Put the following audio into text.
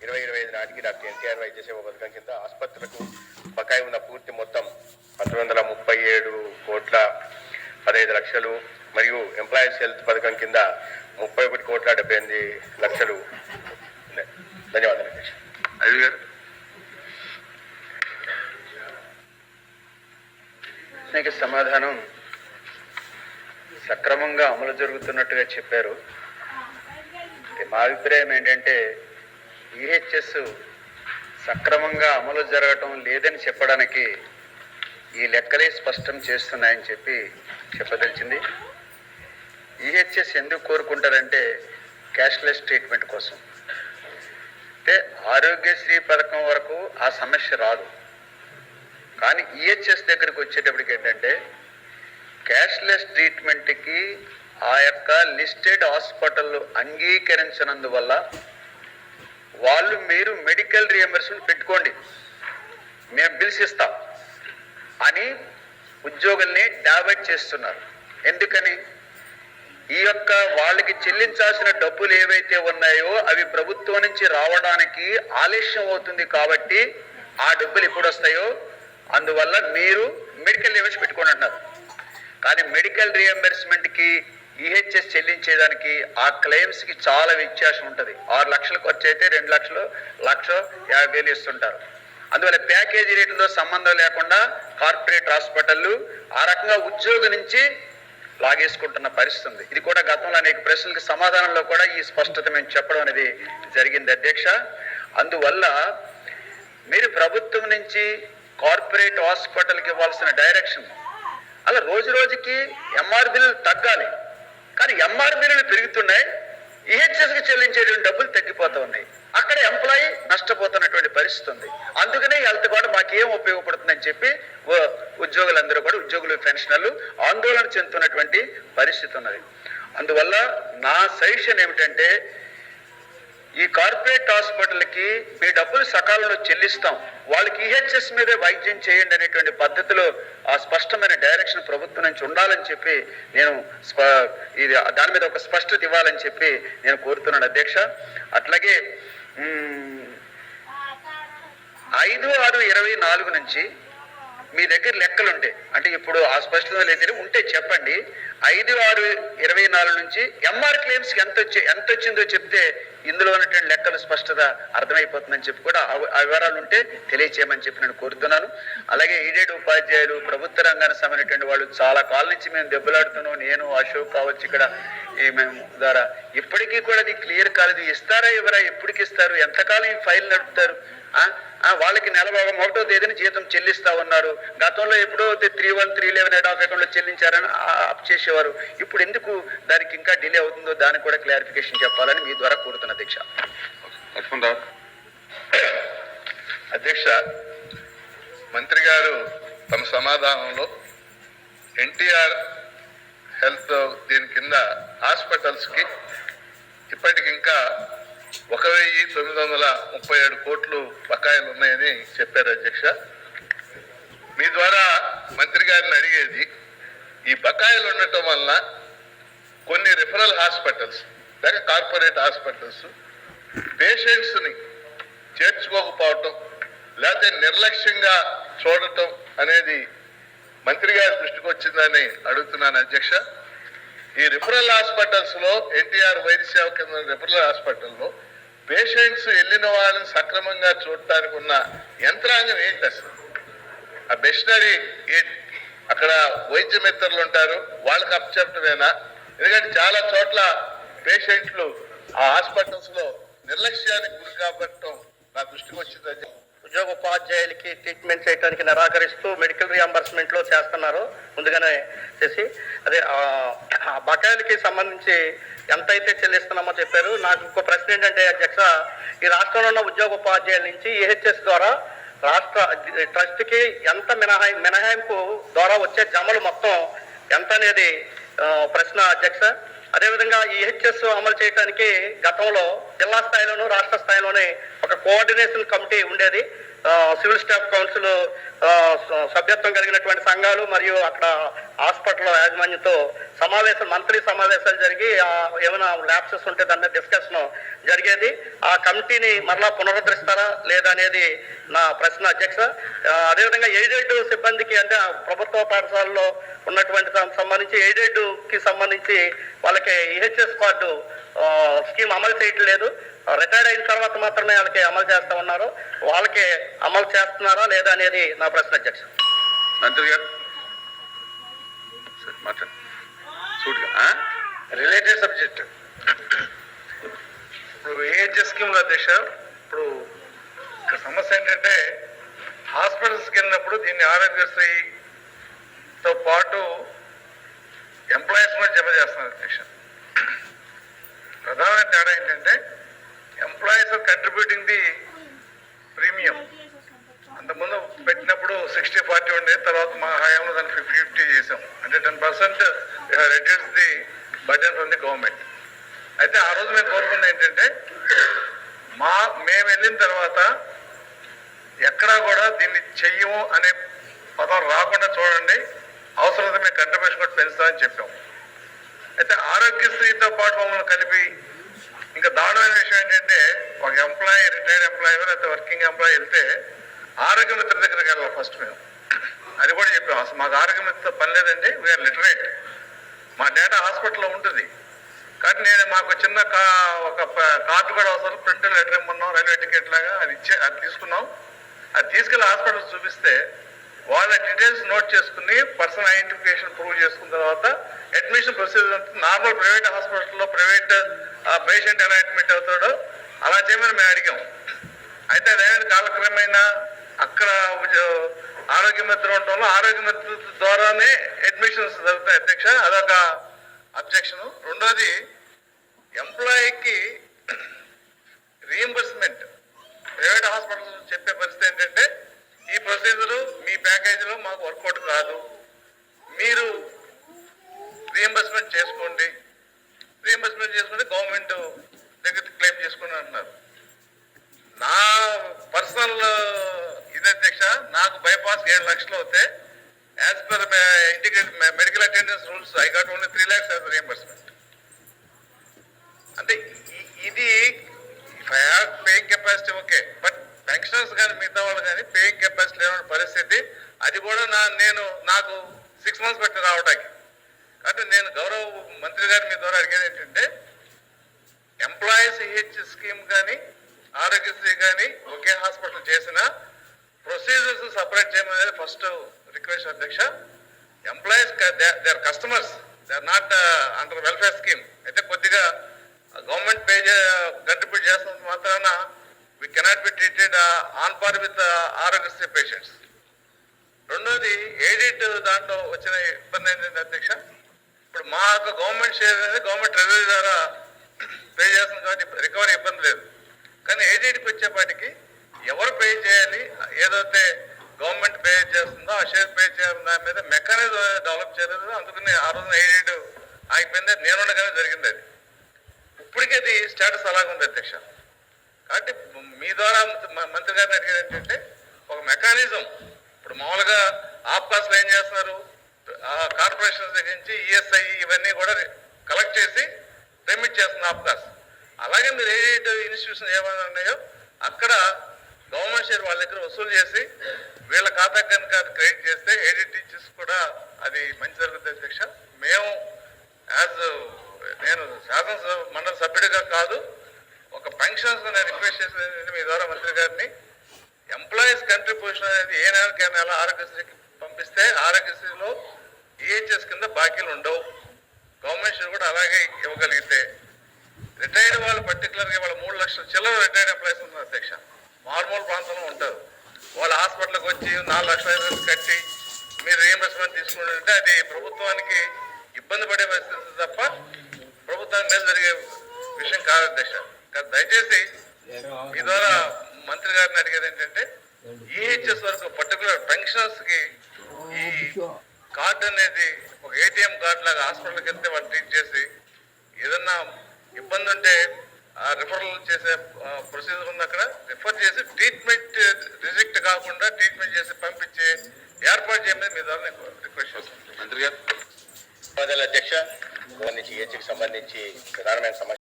ఇరవై ఇరవై ఐదు నాటికి డాక్టర్ ఎన్టీఆర్ వైద్య సేవ పథకం కింద ఆసుపత్రులకు బకాయి ఉన్న పూర్తి మొత్తం పంతొమ్మిది వందల ముప్పై ఏడు కోట్ల పదహైదు లక్షలు మరియు ఎంప్లాయీస్ హెల్త్ పథకం కింద ముప్పై ఒకటి కోట్ల డెబ్బై ఎనిమిది లక్షలు ధన్యవాదాలు అయ్య గారు. ప్రశ్నకి సమాధానం సక్రమంగా అమలు జరుగుతున్నట్టుగా చెప్పారు. మా అభిప్రాయం ఏంటంటే ఈహెచ్ఎస్ సక్రమంగా అమలు జరగటం లేదని చెప్పడానికి ఈ లెక్కలే స్పష్టం చేస్తున్నాయని చెప్పి చెప్పదలిచింది. ఈహెచ్ఎస్ ఎందుకు కోరుకుంటారంటే క్యాష్లెస్ ట్రీట్మెంట్ కోసం. అంటే ఆరోగ్యశ్రీ పథకం వరకు ఆ సమస్య రాదు. కానీ ఈహెచ్ఎస్ దగ్గరికి వచ్చేటప్పటికి ఏంటంటే క్యాష్లెస్ ట్రీట్మెంట్కి ఆ యొక్క లిస్టెడ్ హాస్పిటల్ అంగీకరించినందువల్ల వాళ్ళు మీరు మెడికల్ రియంబర్స్మెంట్ పెట్టుకోండి. మేము బిల్స్ ఇస్తాం. అని ఉద్యోగుల్ని డైవర్ట్ చేస్తున్నారు. ఎందుకని? ఈ యొక్క వాళ్ళకి చెల్లించాల్సిన డబ్బులు ఏవైతే ఉన్నాయో అవి ప్రభుత్వం నుంచి రావడానికి ఆలస్యం అవుతుంది కాబట్టి ఆ డబ్బులు ఎప్పుడు వస్తాయో అందువల్ల మీరు మెడికల్ రియంబర్స్ పెట్టుకోండి అంటున్నారు. కానీ మెడికల్ రియంబర్స్మెంట్కి ఈహెచ్ఎస్ చెల్లించేదానికి ఆ క్లెయిమ్స్కి చాలా వ్యత్యాసం ఉంటుంది. ఆరు లక్షలు ఖర్చు అయితే రెండు లక్షలు లక్ష యాభై వేలు ఇస్తుంటారు. అందువల్ల ప్యాకేజీ రేట్లతో సంబంధం లేకుండా కార్పొరేట్ హాస్పిటళ్ళు ఆ రకంగా ఉద్యోగం నుంచి లాగేసుకుంటున్న పరిస్థితి ఉంది. ఇది కూడా గతంలో అనేక ప్రశ్నలకు సమాధానంలో కూడా ఈ స్పష్టత మేము చెప్పడం అనేది జరిగింది అధ్యక్ష. అందువల్ల మీరు ప్రభుత్వం నుంచి కార్పొరేట్ హాస్పిటల్కి ఇవ్వాల్సిన డైరెక్షన్ అలా రోజు రోజుకి ఎంఆర్ తగ్గాలి. కానీ ఎంఆర్ పెరుగుతున్నాయి ఈహెచ్ఎస్కి చెల్లించేటువంటి డబ్బులు తగ్గిపోతూ ఉన్నాయి అక్కడ ఎంప్లాయీ నష్టపోతున్నటువంటి పరిస్థితి ఉంది. అందుకనే హెల్త్ కార్డు మాకేం ఉపయోగపడుతుందని చెప్పి ఉద్యోగులందరూ కూడా ఉద్యోగులు పెన్షనర్లు ఆందోళన చెందుతున్నటువంటి పరిస్థితి ఉన్నది. అందువల్ల నా సజెషన్ ఏమిటంటే ఈ కార్పొరేట్ హాస్పిటల్కి మీ డబ్బులు సకాలంలో చెల్లిస్తాం. వాళ్ళకి ఈహెచ్ఎస్ మీదే వైద్యం చేయండి అనేటువంటి పద్ధతిలో ఆ స్పష్టమైన డైరెక్షన్ ప్రభుత్వం నుంచి ఉండాలని చెప్పి నేను స్ప- ఇది దాని మీద ఒక స్పష్టత ఇవ్వాలని చెప్పి నేను కోరుతున్నాను అధ్యక్ష. అట్లాగే ఐదు ఆరు ఇరవై నాలుగు నుంచి మీ దగ్గర లెక్కలుంటాయి. అంటే ఇప్పుడు ఆ స్పష్టత లేదని ఉంటే చెప్పండి. ఐదు ఆరు ఇరవై నాలుగు నుంచి ఎంఆర్ క్లెయిమ్స్ ఎంత వచ్చి ఎంత వచ్చిందో చెప్తే ఇందులో ఉన్నటువంటి లెక్కలు స్పష్టత అర్థమైపోతుందని చెప్పి కూడా ఆ- వివరాలు ఉంటే తెలియచేయమని చెప్పి నేను కోరుతున్నాను. అలాగే ఈడేడు ఉపాధ్యాయులు ప్రభుత్వ రంగానికి సంబంధించినటువంటి వాళ్ళు చాలా కాలం నుంచి మేము దెబ్బలాడుతున్నాం. నేను అశోక్ కావచ్చు ఇక్కడ ఈ మేము ద్వారా. ఇప్పటికీ కూడా అది క్లియర్ కాలేదు. ఇస్తారా ఇవ్వరా ఎప్పటికి ఇస్తారు? ఎంతకాలం ఈ ఫైల్ నడుపుతారు? వాళ్ళకి నెల భాగం ఒకటో తేదీని జీతం చెల్లిస్తా ఉన్నారు. గతంలో ఎప్పుడో three one three eleven head of అకౌంట్లో చెల్లించారని అప్ చేసేవారు. ఇప్పుడు ఎందుకు దానికి ఇంకా డిలే అవుతుందో దానికి కూడా క్లారిఫికేషన్ చెప్పాలని మీ ద్వారా కోరుతున్న అధ్యక్ష లక్ష్మణరావు అధ్యక్ష మంత్రి గారు తమ సమాధానంలో ఎన్టీఆర్ హెల్త్ దీని కింద హాస్పిటల్స్కి ఇప్పటికి ఇంకా ఒక వెయ్యి తొమ్మిది వందల ముప్పై ఏడు కోట్లు బకాయిలు ఉన్నాయని చెప్పారు అధ్యక్ష. మీ ద్వారా మంత్రి గారిని అడిగేది ఈ బకాయిలు ఉండటం వలన కొన్ని రిఫరల్ హాస్పిటల్స్ లేక కార్పొరేట్ హాస్పిటల్స్ పేషెంట్స్ని చేర్చుకోకపోవటం లేకపోతే నిర్లక్ష్యంగా చూడటం అనేది మంత్రి గారి దృష్టికి వచ్చిందని అడుగుతున్నాను అధ్యక్ష. ఈ రిఫరల్ హాస్పిటల్స్లో ఎన్టీఆర్ వైద్య సేవ కేంద్రం రిఫరల్ హాస్పిటల్లో పేషెంట్స్ వెళ్ళిన వాళ్ళని సక్రమంగా చూడటానికి ఉన్న యంత్రాంగం ఏంటి అసలు? ఆ మెషినరీ ఏంటి? అక్కడ వైద్య మిత్రులు ఉంటారు వాళ్ళకి అప్పచెప్పటమేనా? ఎందుకంటే చాలా చోట్ల పేషెంట్లు ఆ హాస్పిటల్స్లో నిర్లక్ష్యానికి గురి కాబట్టడం నా దృష్టికి వచ్చిందని ఉద్యోగ ఉపాధ్యాయులకి ట్రీట్మెంట్ చేయడానికి నిరాకరిస్తూ మెడికల్ రియంబర్స్మెంట్లో చేస్తున్నారు. ముందుగానే చేసి అదే బకాయిలకి సంబంధించి ఎంత అయితే చెల్లిస్తున్నామో చెప్పారు. నాకు ఇంకో ప్రశ్న ఏంటంటే అధ్యక్ష ఈ రాష్ట్రంలో ఉన్న ఉద్యోగ ఉపాధ్యాయుల నుంచి ఏహెచ్ఎస్ ద్వారా రాష్ట్ర ట్రస్ట్కి ఎంత మినహాయి మినహాయింపు ద్వారా వచ్చే జమలు మొత్తం ఎంత అనేది ప్రశ్న అధ్యక్ష. అదేవిధంగా ఈ హెచ్ఎస్ అమలు చేయడానికి గతంలో జిల్లా స్థాయిలోనూ రాష్ట్ర స్థాయిలోనే ఒక కోఆర్డినేషన్ కమిటీ ఉండేది. సివిల్ స్టాఫ్ కౌన్సిల్ సభ్యత్వం కలిగినటువంటి సంఘాలు మరియు అక్కడ హాస్పిటల్ యాజమాన్యంతో సమావేశం మంత్లీ సమావేశాలు జరిగి ఏమైనా ల్యాప్సెస్ ఉంటే దాని డిస్కషన్ జరిగేది. ఆ కమిటీని మరలా పునరుద్ధరిస్తారా లేదా అనేది నా ప్రశ్న అధ్యక్ష. అదేవిధంగా ఎయిడెడ్ సిబ్బందికి అంటే ప్రభుత్వ పాఠశాలలో ఉన్నటువంటి దానికి సంబంధించి ఎయిడెడ్కి సంబంధించి వాళ్ళకి ఈహెచ్ఎస్ కార్డు స్కీమ్ అమలు చేయట్లేదు. రిటైర్డ్ అయిన తర్వాత మాత్రమే వాళ్ళకి అమలు చేస్తా ఉన్నారు. వాళ్ళకి అమలు చేస్తున్నారా లేదా అనేది నా ప్రశ్న అధ్యక్ష. మంత్రి గారు? Related subject. ఇప్పుడు ఏహెచ్ఎస్ స్కీమ్లో అధ్యక్ష? ఇప్పుడు ఇక్కడ సమస్య ఏంటంటే హాస్పిటల్స్కి వెళ్ళినప్పుడు దీన్ని ఆరోగ్యశ్రీతో పాటు ఎంప్లాయీస్ కూడా జమ చేస్తున్నారు అధ్యక్ష. ప్రధాన తేడా ఏంటంటే ఎంప్లాయీస్ కంట్రిబ్యూటింగ్ ది ప్రీమియం అంతకుముందు పెట్టినప్పుడు సిక్స్టీ ఫార్టీ ఉండే తర్వాత మా హయాంలో దాన్ని ఫిఫ్టీ ఫిఫ్టీ చేసాం. అంటే ten percent reduce the budget from the government అయితే ఆ రోజు మేము కోరుకున్నది ఏంటంటే మా మేము వెళ్ళిన తర్వాత ఎక్కడా కూడా దీన్ని చెయ్యము అనే పదం రాకుండా చూడండి. అవసరమైతే మేము కంట్రిబ్యూషన్ కూడా పెంచుతామని చెప్పాం. అయితే ఆరోగ్యశ్రీతో పాటు మమ్మల్ని కలిపి ఇంకా దారుణమైన విషయం ఏంటంటే ఒక ఎంప్లాయీ రిటైర్డ్ ఎంప్లాయీ లేకపోతే వర్కింగ్ ఎంప్లాయీ వెళ్తే ఆరోగ్య మిత్ర దగ్గరికి వెళ్ళాలి ఫస్ట్ మేము. అది కూడా చెప్పాం. అసలు మాకు ఆరోగ్య మిత్ర పని లేదండి వీఆర్ లిటరేట్ మా డేటా హాస్పిటల్లో ఉంటుంది. కానీ నేను మాకు చిన్న కా ఒక కార్డు కూడా అవసరం. ప్రింట్ లెటర్ ఇమ్మన్నాం రైల్వే టికెట్ లాగా అది ఇచ్చే అది తీసుకున్నాం. అది తీసుకెళ్ళి హాస్పిటల్ చూపిస్తే వాళ్ళ డీటెయిల్స్ నోట్ చేసుకుని పర్సనల్ ఐడెంటిఫికేషన్ ప్రూవ్ చేసుకున్న తర్వాత అడ్మిషన్ ప్రొసీజర్ అంతా నార్మల్ ప్రైవేట్ హాస్పిటల్లో ప్రైవేట్ పేషెంట్ ఎలా అడ్మిట్ అవుతాడో అలా చేయమని మేము అడిగాం. అయితే అదేమైనా కాలక్రమేణా అక్కడ ఆరోగ్య మిత్రం ఉండటంలో ఆరోగ్య మిత్ర ద్వారానే అడ్మిషన్స్ జరుగుతాయి అధ్యక్ష. అదొక అబ్జెక్షన్ రెండోది ఎంప్లాయీకి రీఎంబర్స్మెంట్ ప్రైవేట్ హాస్పిటల్ చెప్పే పరిస్థితి ఏంటంటే ఈ ప్రొసీజరు మీ ప్యాకేజీలో మాకు వర్కౌట్ కాదు మీరు రీఎంబర్స్మెంట్ చేసుకోండి. రీఎంబర్స్మెంట్ చేసుకుంటే గవర్నమెంట్ దగ్గర క్లెయిమ్ చేసుకుని అంటున్నారు నా పర్సనల్ ఇది అధ్యక్ష నాకు బైపాస్ ఏడు లక్షలు అవుతే as per integrate medical attendance rules I got only three lakhs as reimbursement అంటే ఇ- ఇది paying capacity okay but pensioners కానీ మిగతా వాళ్ళు కానీ పేయింగ్ కెపాసిటీ లేని పరిస్థితి అది కూడా నా నేను నాకు సిక్స్ మంత్స్ పెట్టి రావడానికి కాబట్టి నేను గౌరవ మంత్రి గారి మీ ద్వారా అడిగేది ఏంటంటే ఎంప్లాయీస్ హెచ్ స్కీమ్ కానీ ఆరోగ్యశ్రీ కానీ ఒకే హాస్పిటల్ చేసిన ప్రొసీజర్స్ సపరేట్ చేయమనేది ఫస్ట్ రిక్వెస్ట్ అధ్యక్ష. Employees they are customers they are not under welfare scheme అయితే కొద్దిగా గవర్నమెంట్ పే కంట్రిబ్యూట్ చేస్తున్నంత మాత్రాన we cannot be treated on par with Aarogyasri patients రెండోది ఎడిట్ దాంట్లో వచ్చిన ఇబ్బంది ఏంటంటే అధ్యక్ష ఇప్పుడు మా యొక్క గవర్నమెంట్ షేర్ అనేది గవర్నమెంట్ రెవెన్యూ ద్వారా పే చేస్తుంది కాబట్టి రికవరీ ఇబ్బంది లేదు. కానీ ఎడిట్కి వచ్చేపాటికి ఎవరు పే చేయాలి ఏదైతే గవర్నమెంట్ పే చేస్తుందో ఆ షేర్ పే చేయాలి దాని మీద మెకానిజం డెవలప్ చేయలేదు అందుకని ఆ రోజున ఏజెడ్ ఆగిపోయింది నేను ఉండగానే జరిగింది అది. ఇప్పటికీ అది స్టేటస్ అలాగే ఉంది అధ్యక్ష. కాబట్టి మీ ద్వారా మంత్రి గారిని అడిగేది ఏంటంటే ఒక మెకానిజం ఇప్పుడు మామూలుగా ఆప్కాస్లు ఏం చేస్తున్నారు? కార్పొరేషన్స్ దగ్గర నుంచి ఈఎస్ఐ ఇవన్నీ కూడా కలెక్ట్ చేసి రెమిట్ చేస్తుంది ఆప్కాస్ అలాగే మీరు ఏ ఇన్స్టిట్యూషన్ ఏమైనా ఉన్నాయో అక్కడ గవర్నమెంట్ షేర్ వాళ్ళ దగ్గర వసూలు చేసి వీళ్ళ ఖాతా కనుక క్రెడిట్ చేస్తే ఏడీ టీచర్స్ కూడా అది మంచి జరుగుతుంది అధ్యక్ష. మేము యాజ్ నేను శాసనసభ మండలి సభ్యుడిగా కాదు ఒక పెన్షన్స్ నేను రిక్వెస్ట్ చేసేది మీ ద్వారా మంత్రి గారిని కంట్రిబ్యూషన్ అనేది ఏ నెలకి నెల ఆరోగ్యశ్రీకి పంపిస్తే ఆరోగ్యశ్రీలో ఈహెచ్ఎస్ కింద బాకీలు ఉండవు. గవర్నమెంట్ కూడా అలాగే ఇవ్వగలిగితే. రిటైర్డ్ వాళ్ళు పర్టికులర్గా వాళ్ళ మూడు లక్షల చిల్లర రిటైర్డ్ ఎంప్లాయీస్ ఉన్నారు అధ్యక్ష. మార్మూల్ ప్రాంతంలో ఉంటారు. వాళ్ళు హాస్పిటల్కి వచ్చి నాలుగు లక్షల ఐదు కట్టి మీరు రీఎంబర్స్మెంట్ తీసుకుంటుంటే అది ప్రభుత్వానికి ఇబ్బంది పడే పరిస్థితి తప్ప ప్రభుత్వానికి మేలు జరిగే విషయం కాదు అధ్యక్ష. కానీ దయచేసి మీ ద్వారా మంత్రి గారిని అడిగేది ఏంటంటే ఈహెచ్ఎస్ వరకు పర్టికులర్ పెన్షనర్స్కి ఈ కార్డు అనేది ఒక ఏటీఎం కార్డు లాగా హాస్పిటల్కి వెళ్తే వాళ్ళు ట్రీట్ చేసి ఏదన్నా ఇబ్బంది ఉంటే రిఫరల్ చేసే ప్రొసీజర్ ఉంది అక్కడ రిఫర్ చేసి ట్రీట్మెంట్ రిజెక్ట్ కాకుండా ట్రీట్మెంట్ చేసి పంపించే ఏర్పాటు చేయమని మీ ద్వారా రిక్వెస్ట్ చేస్తున్నాను మంత్రి గారు. అధ్యక్ష సంబంధించి ప్రధానమైన సమస్య